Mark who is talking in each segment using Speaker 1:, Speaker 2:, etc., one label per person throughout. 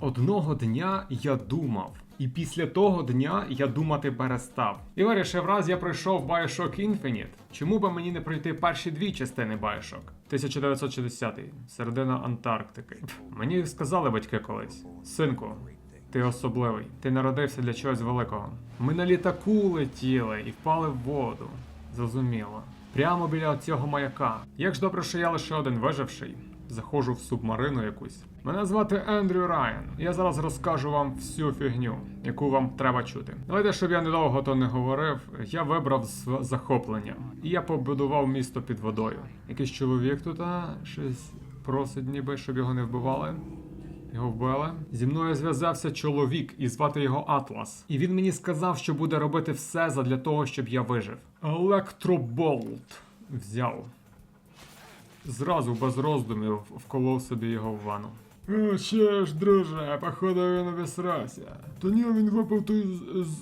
Speaker 1: Одного дня я думав. І після того дня я думати перестав. І вирішив, раз я пройшов Bioshock Infinite, чому би мені не пройти перші дві частини Bioshock? 1960 середина Антарктики. Пф, Мені сказали батьки колись: синку, ти особливий, ти народився для чогось великого. Ми на літаку летіли і впали в воду. Зрозуміло. Прямо біля цього маяка. Як ж добре, що я лише один виживший. Заходжу в субмарину якусь. Мене звати Ендрю Райан. Я зараз розкажу вам всю фігню, яку вам треба чути. Давайте, щоб я недовго то не говорив, я вибрав з- захоплення. І я побудував місто під водою. Якийсь чоловік тут щось просить, ніби, щоб його не вбивали. Його вбили. Зі мною зв'язався чоловік, і звати його Атлас. І він мені сказав, що буде робити все задля того, щоб я вижив. Електроболт взяв. Зразу без роздумів вколов собі його в ванну.
Speaker 2: О, ще ж, друже, походу він обісрався. Та ні, він випив той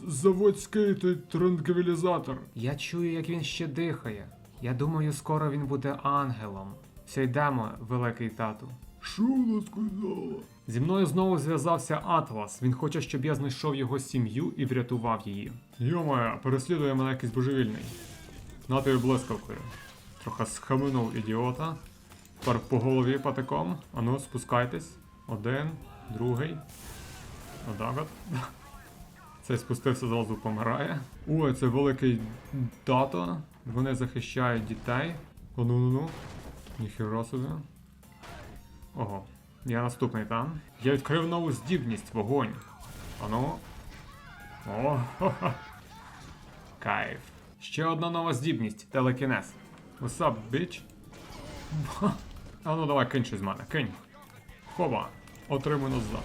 Speaker 2: заводський той транквілізатор.
Speaker 1: Я чую, як він ще дихає. Я думаю, скоро він буде ангелом. Все йдемо, великий тату.
Speaker 2: Що вона сказала?
Speaker 1: Зі мною знову зв'язався Атлас. Він хоче, щоб я знайшов його сім'ю і врятував її.
Speaker 2: Йома, переслідує мене якийсь божевільний.
Speaker 1: На тобі блискавкою. Трохи схаменув ідіота. Тепер по голові патиком. Ану, спускайтесь. Один, другий. Отак от. Цей спустився зразу помирає. Ой, це великий тато. Вони захищають дітей. О, ну ну ну. Ніхіра собі. Ого. Я наступний там. Я відкрив нову здібність вогонь. Ану. О, ха-ха. Кайф. Ще одна нова здібність телекінез. What's up, bitch? А ну давай кинь щось з мене, кинь. Хоба. Отримай назад.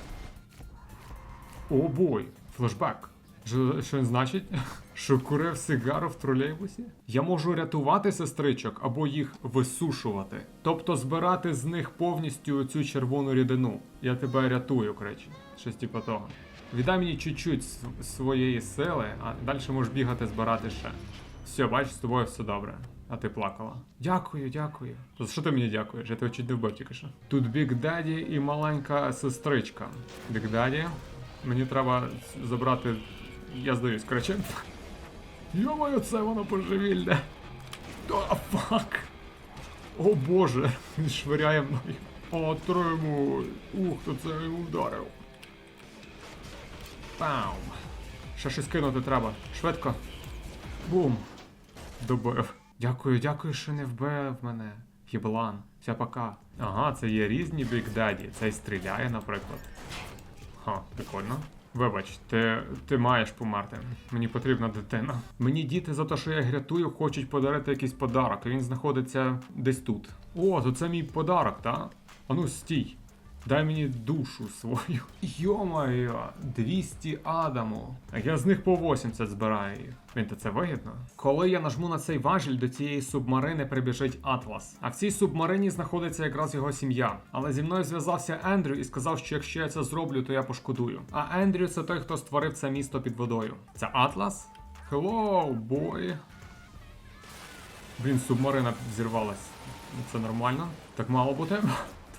Speaker 1: О бой, флешбек. Що, значить? Що курив сигару в тролейбусі? Я можу рятувати сестричок або їх висушувати. Тобто збирати з них повністю цю червону рідину. Я тебе рятую, коротше. Щось типу того. Віддай мені чуть-чуть своєї сили, а далі можеш бігати збирати ще. Все, бачиш, з тобою все добре. А ти плакала. Дякую, дякую. За що ти мені дякуєш? Я тебе чуть не вбив тільки що. Тут Бік Деді і маленька сестричка. Бік Деді, мені треба забрати. Я здаюсь, коротше. Йомаю, це воно божевільне. О, фак. О боже, він швиряє мною. Отримуй. Ух, то це йому вдарив. Пау. Ще щось кинути треба. Швидко. Бум. Добив. Дякую, дякую, що не вбив мене. Єблан. Вся пока. Ага, це є різні Daddy. Цей стріляє, наприклад. Ха, прикольно. Вибач, ти, ти маєш померти. Мені потрібна дитина. Мені діти за те, що я їх рятую, хочуть подарити якийсь подарок, він знаходиться десь тут. О, то це мій подарок, та? Ану, стій. Дай мені душу свою. Йо-моє, 200 адаму. Я з них по 80 збираю їх. Він то це вигідно. Коли я нажму на цей важіль, до цієї субмарини прибіжить Атлас. А в цій субмарині знаходиться якраз його сім'я. Але зі мною зв'язався Ендрю і сказав, що якщо я це зроблю, то я пошкодую. А Ендрю це той, хто створив це місто під водою. Це Атлас? Hello, бой. Блін, субмарина зірвалась. Це нормально? Так мало бути.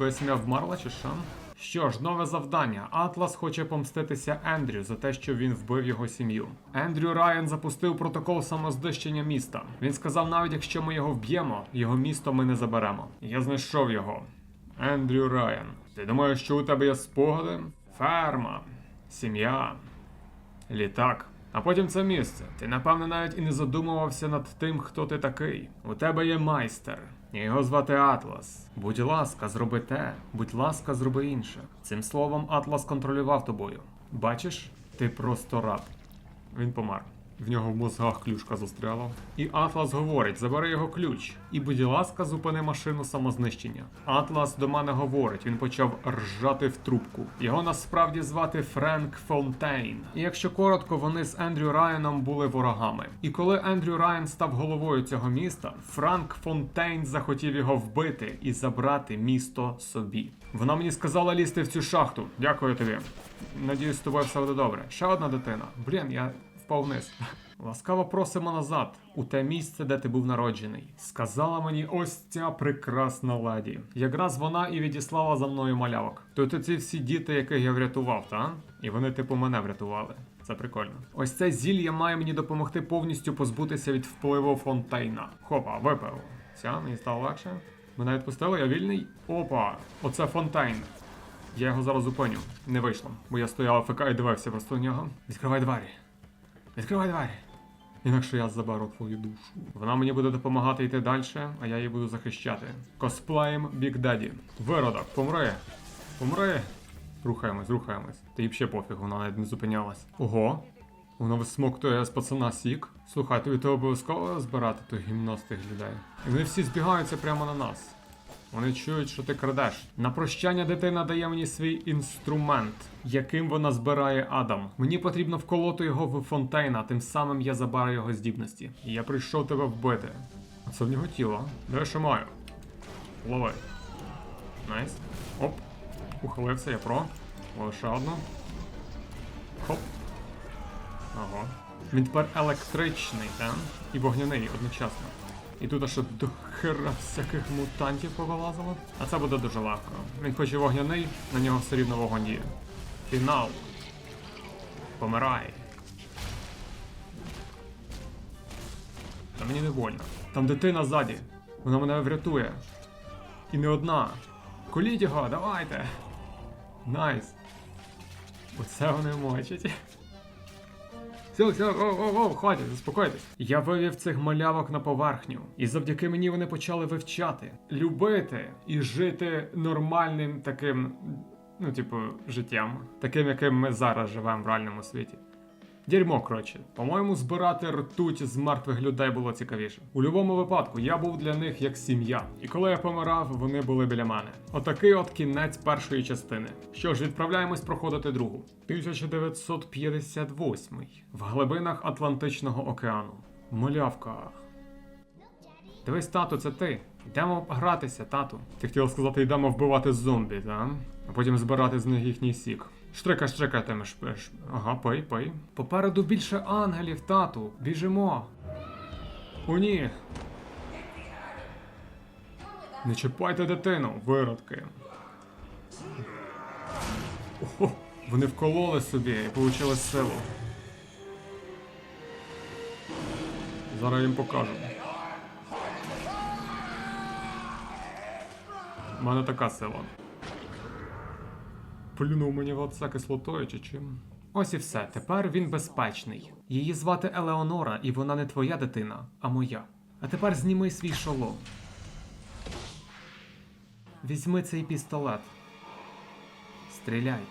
Speaker 1: Твоя сім'я вмерла чи що? Що ж, нове завдання. Атлас хоче помститися Ендрю за те, що він вбив його сім'ю. Ендрю Райан запустив протокол самознищення міста. Він сказав, навіть якщо ми його вб'ємо, його місто ми не заберемо. Я знайшов його. Ендрю Райан. Ти думаєш, що у тебе є спогади? Ферма, сім'я, літак. А потім це місце. Ти напевно навіть і не задумувався над тим, хто ти такий. У тебе є майстер. Його звати Атлас. Будь ласка, зроби те, будь ласка, зроби інше. Цим словом, Атлас контролював тобою. Бачиш, ти просто раб. Він помер. В нього в мозгах ключка застряла. І Атлас говорить: забери його ключ. І, будь ласка, зупини машину самознищення. Атлас до мене говорить, він почав ржати в трубку. Його насправді звати Френк Фонтейн. І якщо коротко, вони з Ендрю Райаном були ворогами. І коли Ендрю Райан став головою цього міста, Франк Фонтейн захотів його вбити і забрати місто собі. Вона мені сказала лізти в цю шахту. Дякую тобі. Надіюсь, з тобою все буде добре. Ще одна дитина. Блін, я впав вниз. Ласкаво просимо назад, у те місце, де ти був народжений. Сказала мені ось ця прекрасна леді. Якраз вона і відіслала за мною малявок. То ти ці всі діти, яких я врятував, та? І вони типу мене врятували. Це прикольно. Ось це зілля має мені допомогти повністю позбутися від впливу фонтейна. Хопа, випив. Все, мені стало легше. Мене відпустили, я вільний. Опа, оце фонтейн. Я його зараз зупиню. Не вийшло, бо я стояв АФК і дивився просто на нього. Відкривай двері. Відкривай двері. Інакше я заберу твою душу. Вона мені буде допомагати йти далі, а я її буду захищати. Косплеєм Big Daddy. Виродок, помри. Помри. Рухаємось, рухаємось. Та їй ще пофіг, вона навіть не зупинялась. Ого. Вона висмоктує з пацана сік. Слухай, тобі то обов'язково збирати той гімно з тих людей. І вони всі збігаються прямо на нас. Вони чують, що ти крадеш. На прощання дитина дає мені свій інструмент, яким вона збирає Адам. Мені потрібно вколоти його в фонтейна, тим самим я забарю його здібності. Я прийшов тебе вбити. А це в нього тіло. Де що маю? Лови. Найс. Оп. Ухилився, я про. Лише одну. Хоп. Ага. Він тепер електричний, так? І вогняний одночасно. І тут аж до хера всяких мутантів повилазило. А це буде дуже легко. Він хоч і вогняний, на нього все рівно вогонь діє. Фінал. Помирай. Та мені не больно. Там дитина ззаді. Вона мене врятує. І не одна. Коліть його, давайте. Найс. Оце вони мочать. Все, все, о, о, о, хватить, заспокойтесь. Я вивів цих малявок на поверхню, і завдяки мені вони почали вивчати, любити і жити нормальним таким, ну, типу, життям, таким, яким ми зараз живемо в реальному світі. Дерьмо, коротше. По-моєму, збирати ртуть з мертвих людей було цікавіше. У будь-якому випадку я був для них як сім'я. І коли я помирав, вони були біля мене. Отакий от кінець першої частини. Що ж, відправляємось проходити другу. 1958 в глибинах Атлантичного океану. Малявка. Дивись, тату, це ти. Йдемо гратися, тату. Ти хотів сказати, йдемо вбивати зомбі, так? А потім збирати з них їхній сік. Штрика, штрика, ти меш. ш- Ага, пий, пий. Попереду більше ангелів, тату. Біжимо. О, ні. Не чіпайте дитину, виродки. Ого, вони вкололи собі і отримали силу. Зараз їм покажу. У мене така сила. Плюнув мені в оце кислотою чи чим. Ось і все. Тепер він безпечний. Її звати Елеонора, і вона не твоя дитина, а моя. А тепер зніми свій шолом. Візьми цей пістолет. Стріляй.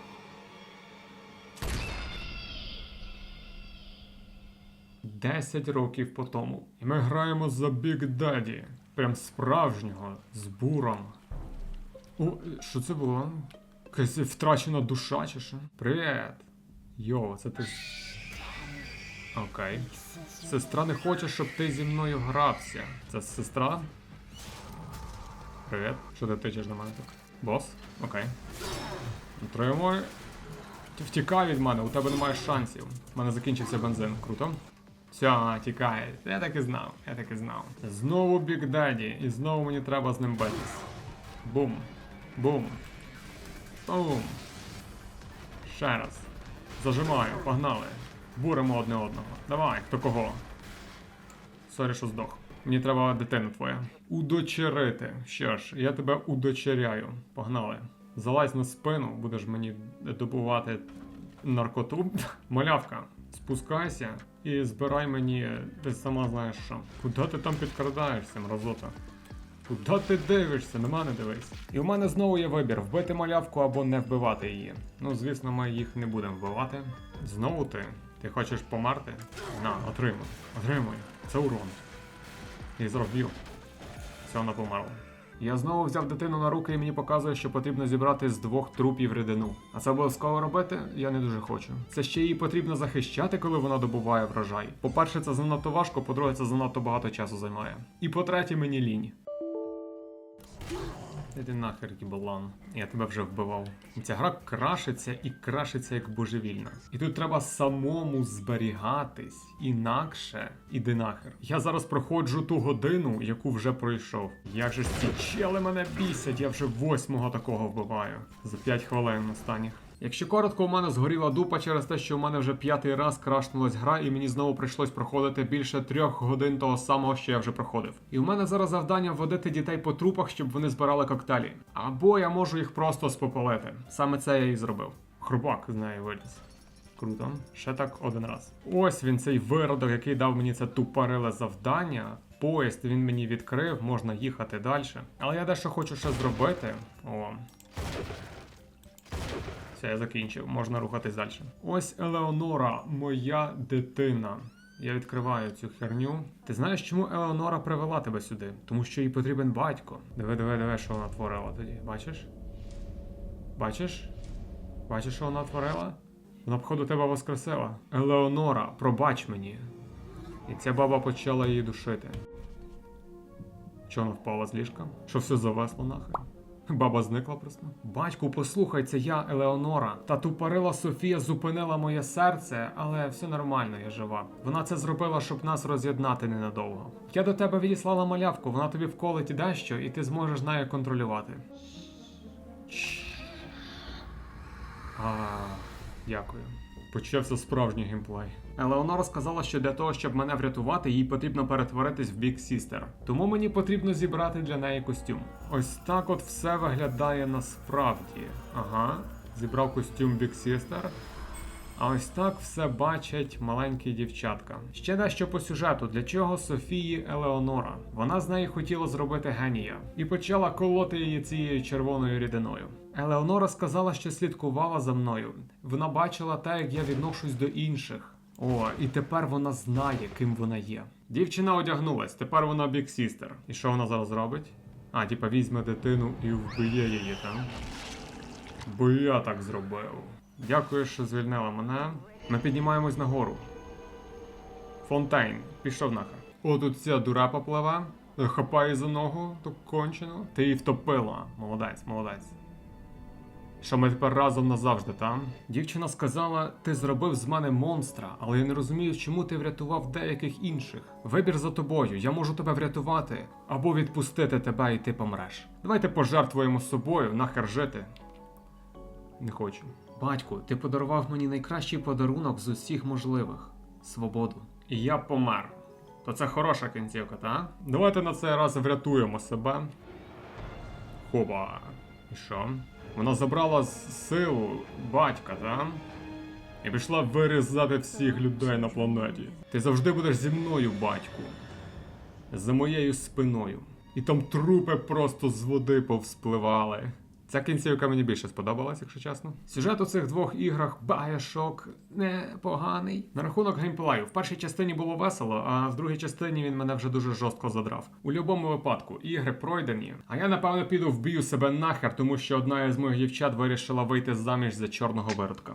Speaker 1: Десять років по тому. І ми граємо за Big Daddy. Прям справжнього, з буром. О, що це було? Якась втрачена душа чи що? Привіт! Йо, це ти. Окей. Сестра не хоче, щоб ти зі мною грався. Це сестра? Привіт. Що ти тичеш на мене так? Бос? Окей. Отримуй. Втікай від мене, у тебе немає шансів. У мене закінчився бензин. Круто. Все, тікає. Я так і знав, я так і знав. Знову Big Daddy, і знову мені треба з ним битись. Бум. Бум. Бум. Ще раз. Зажимаю, погнали. Буримо одне одного. Давай, хто кого. Сорі, що здох. Мені треба дитина твоя. Удочерити. Що ж, я тебе удочеряю. Погнали. Залазь на спину, будеш мені добувати наркоту. Малявка, спускайся і збирай мені, ти сама знаєш що. Куди ти там підкрадаєшся, мразота? Куди ти дивишся? На мене дивись. І у мене знову є вибір: вбити малявку або не вбивати її. Ну, звісно, ми їх не будемо вбивати. Знову ти? Ти хочеш померти? На, отримуй. Отримуй. Це урон. І зробив. Все, вона померла. Я знову взяв дитину на руки і мені показує, що потрібно зібрати з двох трупів рідину. А це обов'язково робити я не дуже хочу. Це ще її потрібно захищати, коли вона добуває врожай. По-перше, це занадто важко, по-друге, це занадто багато часу займає. І по-третє, мені лінь. Іди нахер, Кібалан. Я тебе вже вбивав. Ця гра крашиться і крашиться як божевільна. І тут треба самому зберігатись, інакше іди нахер. Я зараз проходжу ту годину, яку вже пройшов. Як же ж ці чели мене бісять, я вже восьмого такого вбиваю. За 5 хвилин останніх. Якщо коротко, у мене згоріла дупа через те, що у мене вже п'ятий раз крашнулась гра, і мені знову прийшлось проходити більше трьох годин того самого, що я вже проходив. І у мене зараз завдання водити дітей по трупах, щоб вони збирали коктейлі. Або я можу їх просто спопалити. Саме це я і зробив. Хрубак з неї виліз. Круто. Ще так один раз. Ось він, цей виродок, який дав мені це тупориле завдання. Поїзд він мені відкрив, можна їхати далі. Але я дещо хочу ще зробити. О, все, я закінчив, можна рухатись далі. Ось Елеонора, моя дитина. Я відкриваю цю херню. Ти знаєш, чому Елеонора привела тебе сюди? Тому що їй потрібен батько. Диви, диви, диви, що вона творила тоді. Бачиш? Бачиш? Бачиш, що вона творила? Вона, походу, тебе воскресила. Елеонора, пробач мені. І ця баба почала її душити. Чого вона впала з ліжка? Що все завесло нахер? Баба зникла просто. Батьку, послухай, це я, Елеонора. Та тупорила Софія зупинила моє серце, але все нормально, я жива. Вона це зробила, щоб нас роз'єднати ненадовго. Я до тебе відіслала малявку, вона тобі вколить дещо, і ти зможеш нею контролювати. А, дякую. Почався справжній геймплей. Елеонора сказала, що для того, щоб мене врятувати, їй потрібно перетворитись в Big Sister. Тому мені потрібно зібрати для неї костюм. Ось так от все виглядає насправді. Ага, зібрав костюм Big Sister. А ось так все бачать маленькі дівчатка. Ще дещо по сюжету, для чого Софії Елеонора. Вона з неї хотіла зробити генія і почала колоти її цією червоною рідиною. Елеонора сказала, що слідкувала за мною. Вона бачила те, як я відношусь до інших. О, і тепер вона знає, ким вона є. Дівчина одягнулась, тепер вона Sister. І що вона зараз робить? А, типа візьме дитину і вб'є її там. Бо я так зробив. Дякую, що звільнила мене. Ми піднімаємось нагору. Фонтейн, пішов нахер. О, тут ця дурепа пливе. Хапає за ногу, ту кончену. Ти її втопила. Молодець, молодець. Що ми тепер разом назавжди, там? Дівчина сказала: ти зробив з мене монстра, але я не розумію, чому ти врятував деяких інших. Вибір за тобою, я можу тебе врятувати або відпустити тебе і ти помреш. Давайте пожертвуємо собою, нахер жити. Не хочу. Батьку, ти подарував мені найкращий подарунок з усіх можливих свободу. І я помер. То це хороша кінцівка, та? Давайте на цей раз врятуємо себе. Хоба. І що? Вона забрала силу батька, та? І пішла вирізати всіх людей на планеті. Ти завжди будеш зі мною, батьку. За моєю спиною. І там трупи просто з води повспливали. Ця кінцівка мені більше сподобалась, якщо чесно. Сюжет у цих двох іграх Bioshock непоганий. На рахунок геймплею. В першій частині було весело, а в другій частині він мене вже дуже жорстко задрав. У будь-якому випадку ігри пройдені. А я напевно піду вб'ю себе нахер, тому що одна із моїх дівчат вирішила вийти заміж за чорного виродка.